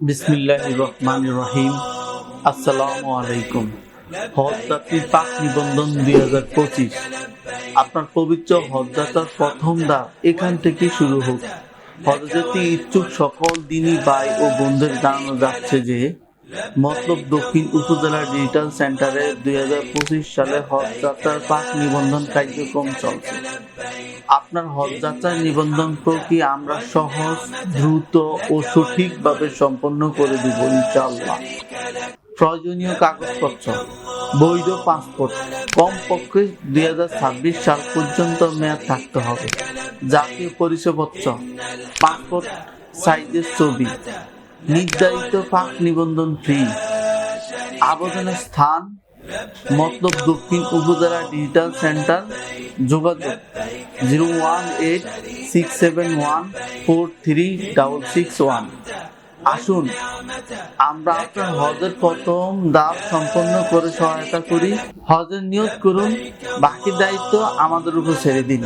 বিসমিল্লাহ রহমান রহিম। আসসালামু আলাইকুম। হজযাত্রীর পাক নিবন্ধন দুই হাজার পঁচিশ। আপনার পবিত্র হজযাত্রার প্রথম ধাপ এখান থেকে শুরু হোক। হজযাত্রী ইচ্ছুক সকল দিনই ভাই ও বন্ধুদের জানানো যাচ্ছে যে, মতলব দক্ষিণ উপজেলা ডিজিটাল সেন্টারে দুই হাজার পঁচিশ সালে হজযাত্রার পাক নিবন্ধন কার্যক্রম চলছে। আপনার হজযাত্রার নিবন্ধন প্রক্রিয়া আমরা সহজ, দ্রুত ও সঠিকভাবে সম্পন্ন করে দেব, ইনশাআল্লাহ। প্রয়োজনীয় কাগজপত্র, বৈধ পাসপোর্ট, কমপক্ষে দুই হাজার ছাব্বিশ সাল পর্যন্ত মেয়াদ থাকতে হবে। জাতীয় পরিচয়পত্র, পাসপোর্ট সাইজের ছবি, নির্ধারিত পাক নিবন্ধন ফি, আবেদনের স্থান, মতলব দক্ষিণ উপজেলা ডিজিটাল সেন্টার, যোগাযোগ zero one eight six seven one four three double six one. আসুন, আমরা আপনার হজের প্রথম দাব সম্পন্ন করে সহায়তা করি। হজের নিয়োগ করুন, বাকি দায়িত্ব আমাদের উপর ছেড়ে দিন।